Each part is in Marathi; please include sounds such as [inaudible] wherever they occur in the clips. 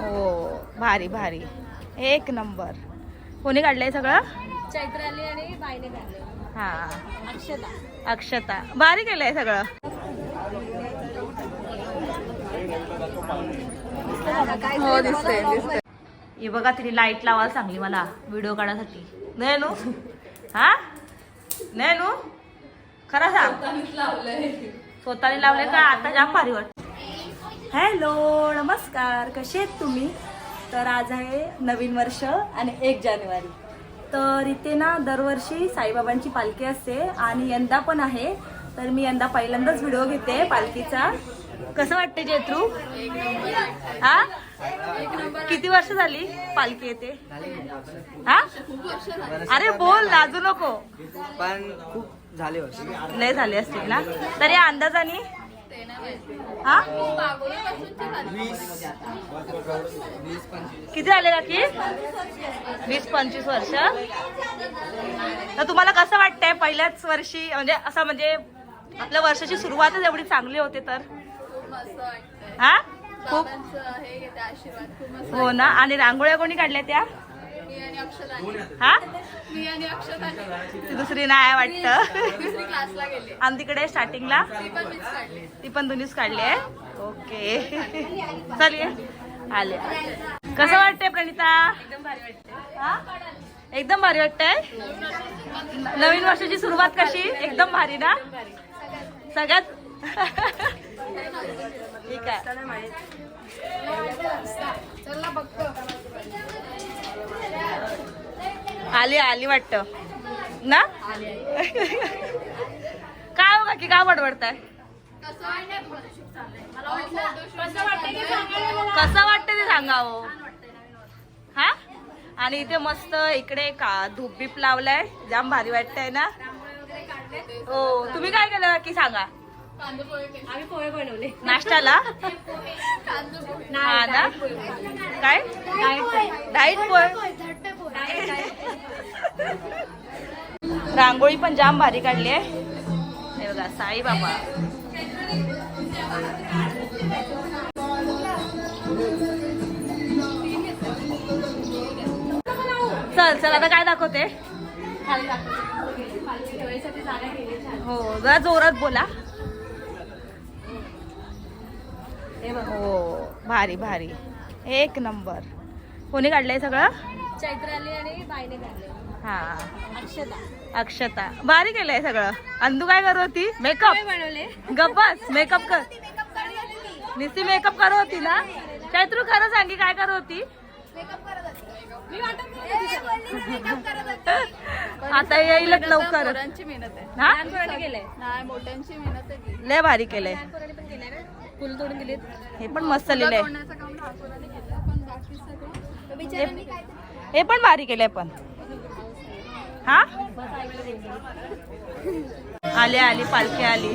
हो भारी भारी. एक नंबर. कोणी काढलंय सगळं? चैत्राली आणि बाईने काढले हा. अक्षता. अक्षता. भारी केलंय सगळं. हो दिसतंय दिसतंय. हे बघा तिने लाइट लावायला सांगली मला व्हिडिओ काढायसाठी नाही नू हा? नाही नू खरं सांग. स्वतःने लावले का आता जाम भारी वाटत हॅलो नमस्कार. कसे आहेत तुम्ही? तर आज आहे नवीन वर्ष आणि एक जानेवारी. तर इथे ना दरवर्षी साईबाबांची पालखी असते आणि यंदा पण आहे. तर मी यंदा पहिल्यांदाच व्हिडिओ घेते पालखीचा. कसं वाटते जेत्रू हा? किती वर्ष झाली पालखी येते? हा? अरे बोल लाजू नको. पण खूप लय झाले असतील ना? तरी अंदाजाने? हा? किती झाले का की वीस पंचवीस वर्ष. तर तुम्हाला कसं वाटतंय पहिल्याच वर्षी म्हणजे असं म्हणजे आपल्या वर्षाची सुरुवातच एवढी चांगली होते तर? हा? खूप? हे हो ना? आणि रांगोळ्या कोणी काढल्या त्या? हा? ती दुसरी नाही वाटतं. आणि तिकडे स्टार्टिंगला ती पण दोन्हीच काढली आहे? ओके. चालेल आले. कसं वाटतंय प्रणिता? एकदम भारी वाटते हा? एकदम भारी वाटतंय? नवीन वर्षाची सुरुवात कशी? एकदम भारी ना? सगळ्यात? ठीक आहे. आली आली वाटत. ना? काय हो की काय बडबडताय? कसं कसं वाटतंय ते वाटतं ते सांगावं? हा? आणि इथे मस्त इकडे का धूप बीप लावलाय. जाम भारी वाटतंय ना? हो. तुम्ही काय केलं की सांगा. आम्ही पोहे बनवले नाश्त्याला काय डाईट पोय रांगोळी पण जाम भारी काढली आहे. हे बघा साई बाबा. चल चल आता काय दाखवते? हो जरा जोरात बोला. हो भारी भारी. एक नंबर. कोणी काढलंय सगळं? चैत्राली आणि बाईने काढले हा. अक्षता. अक्षता. भारी केलंय सगळं. अंदू काय करत होती? मेकअप बनवले. गप्पस मेकअप कर. निस्ती मेकअप करत होती. ना? चैत्रू खरं सांगी काय करत होती? मी वाटत [laughs] आता येईल लवकर पोरांची मेहनत आहे. हा? लहान पोरांनी केलंय. नाही मोठ्यांची मेहनत आहे ती. लय भारी केलंय. लहान पोरांनी पण केलंय ना? फुल तोडून दिलीत. हे पण मस्त लिहिलंय. तोडण्याचं काम? लहान पोरांनी केलं पण बाकी सगळं. बिचाऱ्यांनी काय हे पण भारी केलंय पण. हा? आली आली पालखी आली.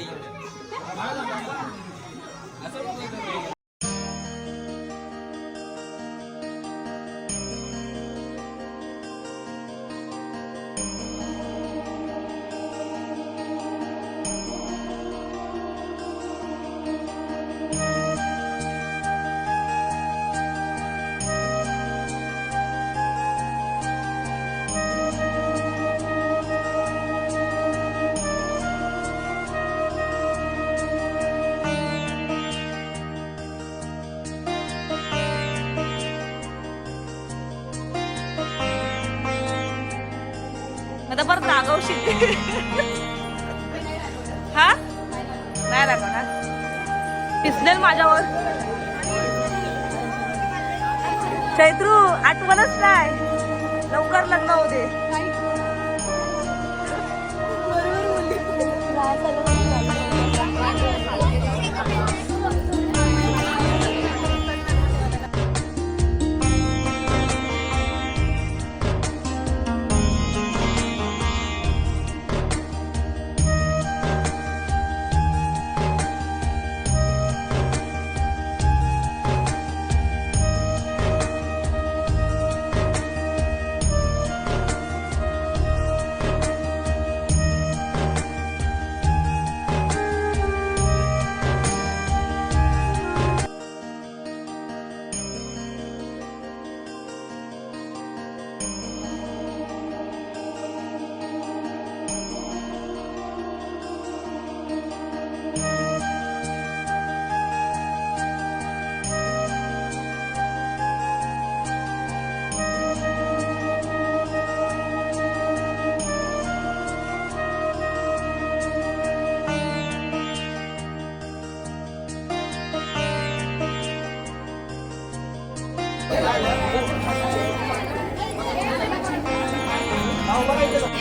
जय रागवशील हा? नाही रागवणार पिसलेल माझ्यावर. चैत्रू आठवणच नाही. लवकर लग्न होऊ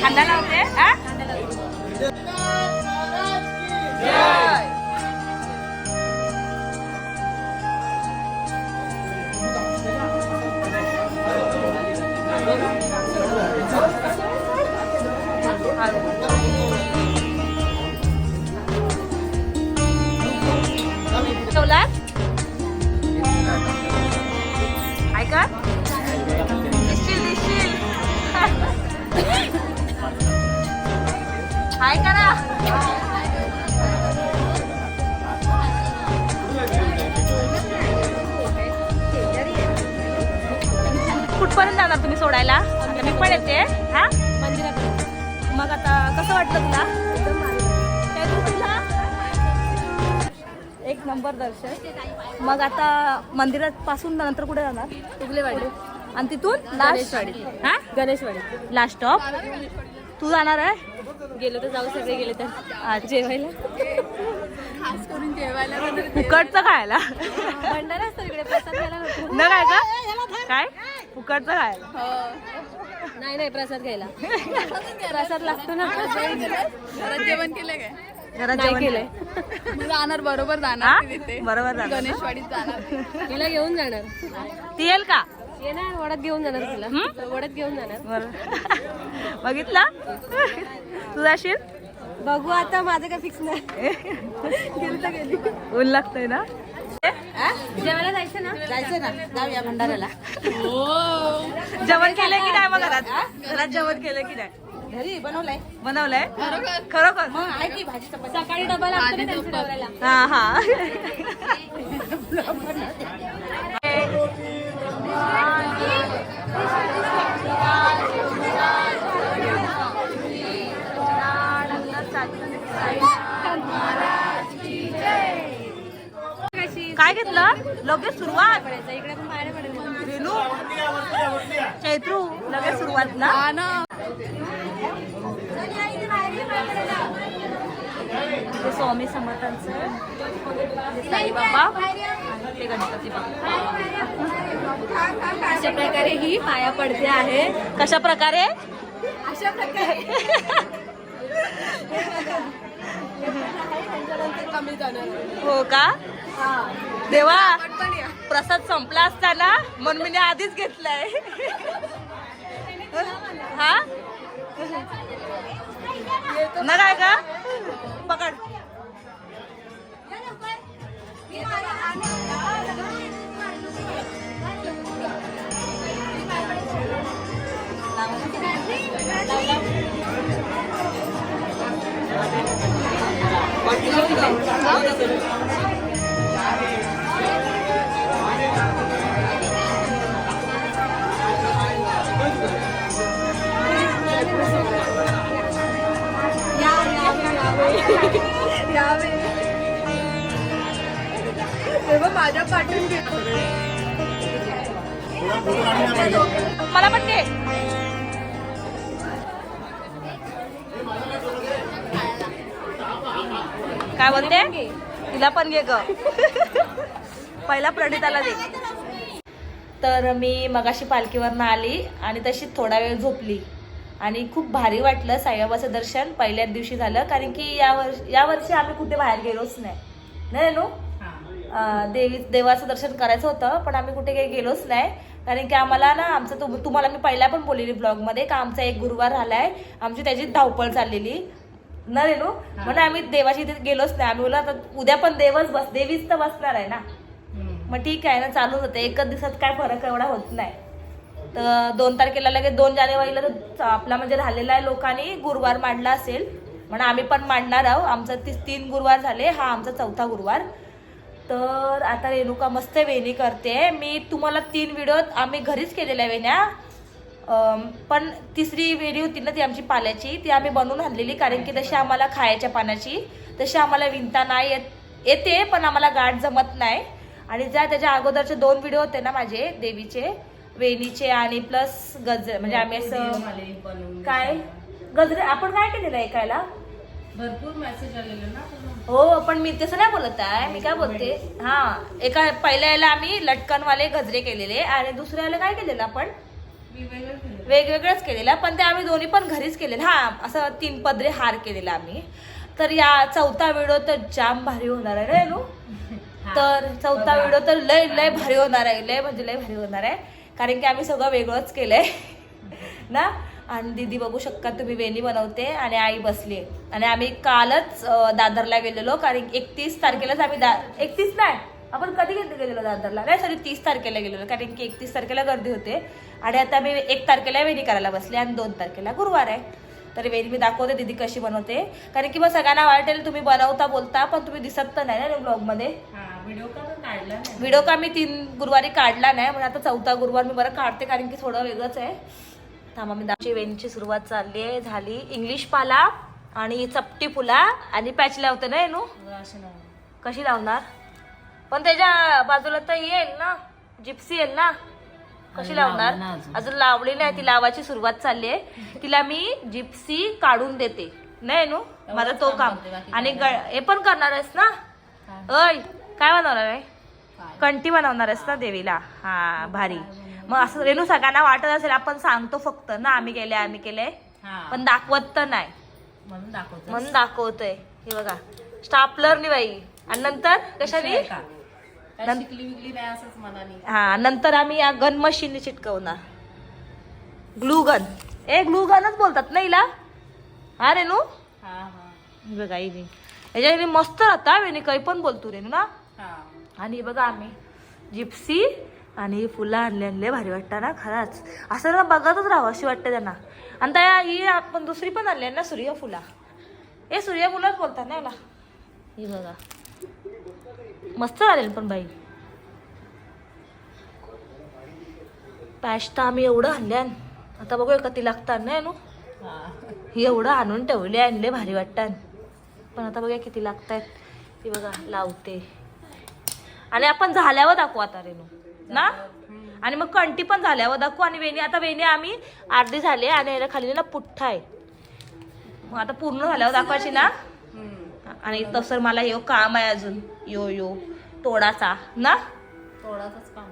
खांदा लावते हा? येते हा? मंदिरापर्यंत मग आता कसं वाटलं तुला? काय तू तुला? एक नंबर दर्शन. मग आता मंदिरात पासून नंतर कुठे जाणार? उगलेवाडी. आणि तिथून लास्ट? हा? गणेशवाडी. Last stop? तू जाणार आहे? गेलो तर जाऊ सगळे गेले तर. आज जेवायला. खास करून जेवायला फुकटचं खायला. भंडारा असतो इकडे प्रसाद घ्यायला नको. न काय का काय? फुकटचं खायला. नाही नाही प्रसाद घ्यायला. प्रसाद लागतो ना. घरात जेवण केलं काय? घरात नाही जेवण केलंय. जाणार बरोबर हा? जाणार तिथे. बरोबर ना? गणेशवाडीत जाणार. तिला घेऊन जाणार. ती येईल का? ये ना वडात घेऊन जाणार तिला. हं? वडात घेऊन जाणार. बरं. बघितला? तू जाशील? बघू आता माझं काय फिक्स नाही. गेली तर गेली. ऊन लागतंय ना? जेवायला जायचं ना? जायचं ना. जाऊया भंडाऱ्याला. जेवण केलंय की नाही मग घरात? घरात जेवण केलं की नाही? घरी बनवलंय. बनवलंय? खरोखर? मग आहे की भाजी चपाती सकाळी डबा लागतो ना त्यांच्या नवऱ्याला. हा हा. [laughs] काय घेतलं? लगेच सुरुवात. रेणू चैत्रू लगेच सुरुवात ना? स्वामी समर्थांचं साईबाबा ते गणपती बाप्पा अशा प्रकारे ही पाया पडते आहे. कशा प्रकारे? अशा प्रकारे. [laughs] हो का? देवा प्रसाद संपला असताना म्हणून मी आधीच घेतलाय. हा? ना काय का पकड कोणते? तिला पण घे ग. पहिला प्रणिताला दे. तर मी मगाशी पालखीवरनं आली आणि तशी थोडा वेळ झोपली. आणि खूप भारी वाटलं साईबाबाचं दर्शन पहिल्याच दिवशी झालं कारण की या वर्षी या वर्षी आम्ही कुठे बाहेर गेलोच नाही. नाही नो देवी देवाचं दर्शन करायचं होतं पण आम्ही कुठे काही गेलोच नाही. कारण की आम्हाला ना आमचं तुम- तुम्हाला मी पहिला पण बोललेली ब्लॉगमध्ये का आमचा एक गुरुवार आलाय आमची त्याची धावपळ चाललेली. ना रेणू? म्हणून आम्ही देवाची इथे गेलोच नाही. आम्ही आता उद्या पण देवच बस देवीच तर बसणार आहे ना. मग ठीक आहे ना चालूच होते. एकच दिवसात काय फरक एवढा होत नाही. तर दोन तारखेला लगेच दोन जानेवारीला तर आपला म्हणजे राहिलेला आहे लोकांनी गुरुवार मांडला असेल. म्हणून आम्ही पण मांडणार आहोत. आमचं ती तीन गुरुवार झाले. हा आमचा चौथा गुरुवार. तर आता रेणुका मस्त वेणी करते. मी तुम्हाला तीन व्हिडिओ आम्ही घरीच केलेल्या वेण्या. पण तिसरी वेणी होती ना ती आमची पाल्याची ती आम्ही बनवून आणलेली कारण की तशी आम्हाला खायच्या पाण्याची तशी आम्हाला विणता नाही येत येते पण आम्हाला गाठ जमत नाही. आणि ज्या त्याच्या अगोदरचे दोन व्हिडिओ होते ना माझे देवीचे वेणीचे आणि प्लस गजरे म्हणजे आम्ही असं काय? गजरे आपण काय केलेलं ऐकायला? भरपूर मेसेज आलेले ना हो पण मी तसं नाही बोलत आहे मी काय बोलते? हा एका पहिल्या याला आम्ही लटकनवाले गजरे केलेले आणि दुसऱ्या याला काय केलेलं आपण? वेगवेगळंच केलेलं पण ते आम्ही दोन्ही पण घरीच केलेलं हा असं तीन पदरे हार केलेला आम्ही. तर या चौथा व्हिडिओ तर जाम भारी होणार आहे रे नू तर चौथा व्हिडिओ तर लय लय भारी होणार आहे लय म्हणजे लय भारी होणार आहे. कारण की आम्ही सगळं वेगळंच केलंय. [laughs] ना? आणि दीदी बघू शकता तुम्ही वेणी बनवते आणि आई बसली आणि आम्ही कालच दादरला गेलेलो कारण एकतीस तारखेलाच आम्ही दा एकतीस नाही आपण कधी गेले गेलेलो दादरला? नाही सॉरी तीस तारखेला गेलेलो कारण की एकतीस तारखेला गर्दी होते. आणि आता मी एक तारखेला वेणी करायला बसले आणि दोन तारखेला गुरुवार आहे. तर वेणी मी दाखवते दीदी कशी बनवते. कारण की मग सगळ्यांना वाटेल तुम्ही बनवता बोलता पण तुम्ही दिसत तर नाही ना ब्लॉगमध्ये व्हिडिओ का मी तीन गुरुवारी काढला नाही पण आता चौथा गुरुवार मी बरं काढते कारण की थोडं वेगळंच आहे. थांबा मी दाची वेणीची सुरुवात चालली आहे झाली इंग्लिश पाला आणि चपटी फुला आणि पॅच लावते ना नाही कशी लावणार? पण त्याच्या बाजूला तर येईल ना जिप्सी येईल ना. कशी लावणार? अजून. लावली नाही ती लावायची सुरुवात चालली आहे. तिला मी जिप्सी काढून देते. नाही नू? माझा तो काम आणि हे पण करणार आहेस ना? अय काय बनवणार आहे? कंठी बनवणार आहेस ना देवीला. हा भारी. मग असं रेणू सगळ्यांना वाटत असेल आपण सांगतो फक्त ना आम्ही केले आम्ही केले. पण दाखवत तर नाही. म्हणून दाखवतो म्हणून दाखवतोय. हे बघा. स्टापलरनी बाई. आणि नंतर कशाने? शिकली विकली नाही असंच मनाने. हा नंतर आम्ही या गन मशीनने चिटकवणार. Glue gun. ए ग्लू गनच बोलतात ना हिला? हा रेणू? हा हा. हे बघा हिने याच्याने मस्त राहता वेणी काही पण बोलतो रेणू ना? हा. आणि बघा आम्ही जिप्सी आणि ही फुलं आणले आणले भारी वाटतं ना खरंच. असं ना बघतच राहावं अशी वाटते त्यांना. आणि त्या ही आपण दुसरी पण आणली आहे ना सूर्यफुला. हे सूर्यफुलच बोलतात ना याला. ही बघा. मस्त झालेल पण बाई. पॅश तर आम्ही एवढं आणल्यान आता बघूया कधी लागतात ना नू? हा. ही एवढं आणून ठेवले आणले भारी वाटतात. पण आता बघा किती लागतायत. ती बघा लावते. आणि आपण झाल्यावर दाखवू आता रेणू ना? आणि मग कंटी पण झाल्यावर दाखवू. आणि वेणी आता वेणी आम्ही अर्धी झाली आणि याला खाली ना पुठ्ठा आहे. मग आता पूर्ण झाल्यावर दाखवायची ना? आणि तसं मला यो काम आहे अजून. यो यो. तोडाचा. ना? थोडासाच काम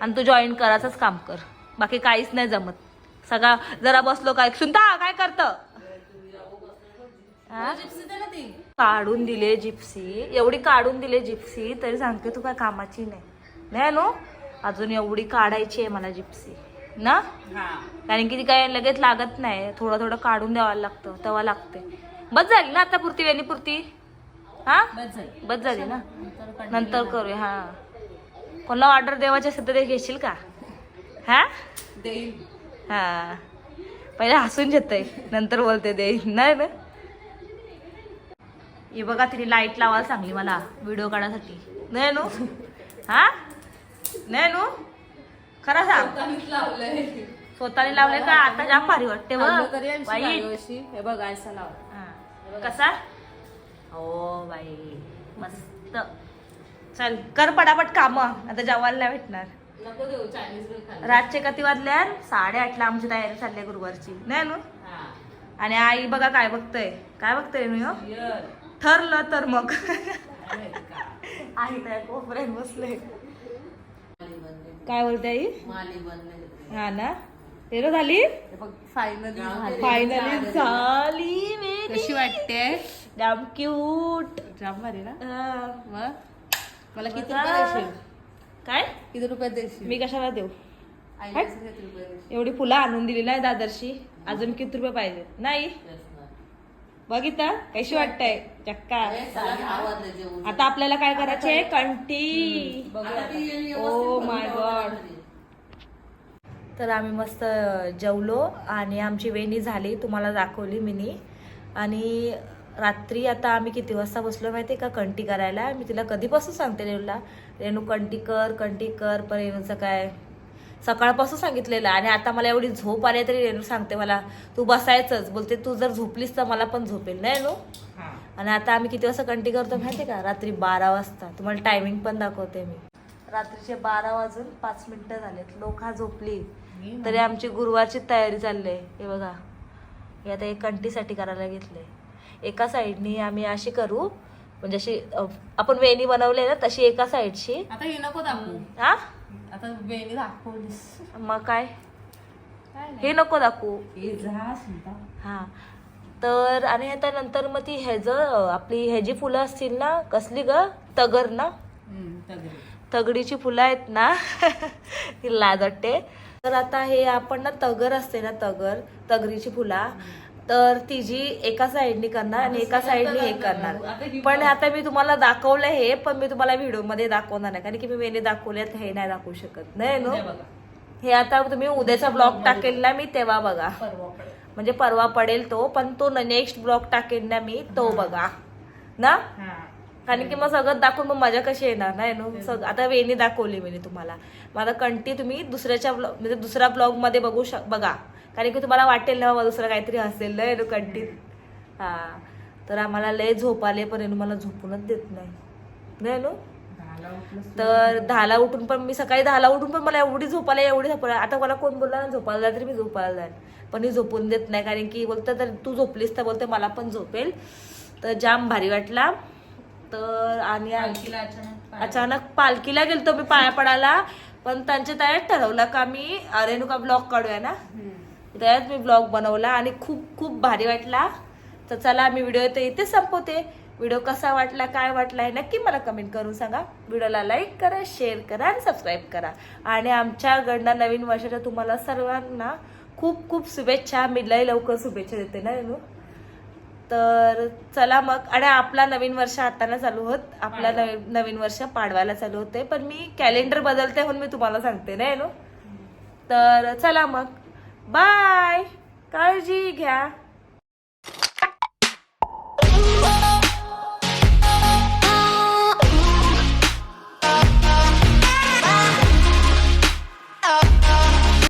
आणि तू जॉईन करायचंच काम कर. बाकी काहीच नाही जमत. सगळा जरा बसलो काय? सुनता काय करत? काढून दिले जिप्सी एवढी काढून दिले जिप्सी तरी सांगते तू काय कामाची नाही. नाही नो? अजून एवढी काढायची आहे मला जिप्सी ना? हा. कारण की ती काय लगेच लागत नाही. थोडं थोडं काढून द्यावं लागतं तेव्हा लागते. बस झाली ना आता पुरती वेणी पुरती? हा? बस झाली. ना? नंतर करूया हा. कोणाला ऑर्डर द्यावाची असेल तर ते घेशील का? हा? देईल. हा. पहिले हसून घेतय नंतर बोलते ते नाही ना? हे बघा तिने लाइट लावायला सांगली मला व्हिडिओ काढण्यासाठी नाही नू? हा? नाही नू? खरं सांग. स्वतःने लावले का? आता जाम भारी वाटते बघ. हे बघ लाव. कसा? हो बाई मस्त. चल कर पटापट काम. आता जेवायला नाही भेटणार. रातचे किती वाजल्या साडेआठला आमची तयारी चालली आहे गुरुवारची. नाही नू? हा. आणि आई बघा काय बघतोय. काय बघतोय मी हो. ठरलं तर मग. आई नाही कोपऱ्यात बसले. काय बोलते आई? हा ना? तेरो झाली? फायनली फायनली झाली. कशी वाटते? जाम क्यूट जाम भारी ना. मग? मला किती. रुपये देशील? काय? किती रुपये देशील? मी कशाला देऊ? एवढी फुलं आणून दिली नाही दादरशी अजून किती रुपये पाहिजे? नाही? बघितलं कशी वाटतंय? चक्का. आता आपल्याला काय करायचंय? कंटी ओ माय गॉड तर आम्ही मस्त जेवलो आणि आमची वेणी झाली तुम्हाला दाखवली मिनी. आणि रात्री आता आम्ही किती वाजता बसलो माहिती आहे का? कंटी करायला. मी तिला कधीपासून सांगते रेणूला रेणू कंटी कर कंटी कर. पण रेणूचं काय? सकाळपासून सांगितलेलं. आणि आता मला एवढी झोप आली तरी रेणू सांगते मला तू बसायचंच. बोलते तू जर झोपलीस तर मला पण झोपेल नाही रेणू? आणि आता आम्ही किती वाजता कंटी करतो माहिती आहे का? रात्री बारा वाजता. तुम्हाला टायमिंग पण दाखवते मी. रात्रीचे बारा वाजून पाच मिनिटं झालेत. लोक हा झोपली. तरी आमची गुरुवारची तयारी चालली आहे हे बघा. हे आता एक कंटीसाठी करायला घेतलंय. एका साईडनी आम्ही अशी करू म्हणजे अशी आपण वेणी बनवली ना तशी एका साईडची. आता हे नको दाखवू. हा आता वेणी दाखवलीस. मग काय? काय हे नको दाखवू. हे हा. तर आणि आता नंतर मग ती ह्याच आपली ह्याची फुलं असतील ना कसली ग? तगर ना? तगडीची फुलं आहेत ना? [laughs] ती लाज वाटते तर आता हे आपण ना तगर असते ना तगर तगरीची फुला तर ती जी एका साईडनी करणार आणि एका साईडनी हे करणार. पण आता मी तुम्हाला दाखवलं हे पण मी तुम्हाला व्हिडिओमध्ये दाखवणार नाही कारण की मी वेणे दाखवले तर हे नाही दाखवू शकत. नाही नो? हे आता तुम्ही उद्याचा ब्लॉग टाकेल ना मी तेव्हा बघा. म्हणजे परवा पडेल तो पण तो नेक्स्ट ब्लॉग टाकेल ना मी तो बघा. ना? कारण की मग सगळं दाखवून मग मजा कशी येणार नाही नो सग आता वेणी दाखवली मी तुम्हाला. मग आता कंटी तुम्ही दुसऱ्याच्या ब्लॉग म्हणजे दुसऱ्या ब्लॉगमध्ये बघू शक बघा. कारण की तुम्हाला वाटेल ना दुसरं काहीतरी असेल ना नो कंटीत हा. तर आम्हाला लय झोप आले पण रेणू मला झोपूनच देत नाही. नाही नो तर दहाला उठून पण मी सकाळी दहाला उठून पण मला एवढी झोप आली एवढी झोप आली. आता मला कोण बोलला ना झोपायला जाय तरी मी झोपायला जाईल पण ही झोपून देत नाही कारण की बोलतं तर तू झोपलीस तर बोलते मला पण झोपेल. तर जाम भारी वाटला. तर आणि अचानक पालखीला गेलतो मी पाया पडायला. पण त्यांच्या तयात ठरवलं का मी रेणुका ब्लॉग काढूया ना? त्यात मी ब्लॉग बनवला आणि खूप खूप भारी वाटला. तर चला मी व्हिडिओ तर इथेच संपवते. व्हिडिओ कसा वाटला काय वाटला हे नक्की मला कमेंट करून सांगा. व्हिडिओला लाईक करा शेअर करा आणि सबस्क्राईब करा. आणि आमच्याकडनं नवीन वर्षाच्या तुम्हाला सर्वांना खूप खूप शुभेच्छा. मी लय लवकर शुभेच्छा देते ना रेणू? तर चला मग आणि आपला नवीन वर्ष आता ना चालू होत. आपला नवीन नवीन वर्ष पाडवायला चालू होते. पण मी कॅलेंडर बदलते म्हणून मी तुम्हाला सांगते ना? रेणू तर चला मग. बाय काळजी घ्या.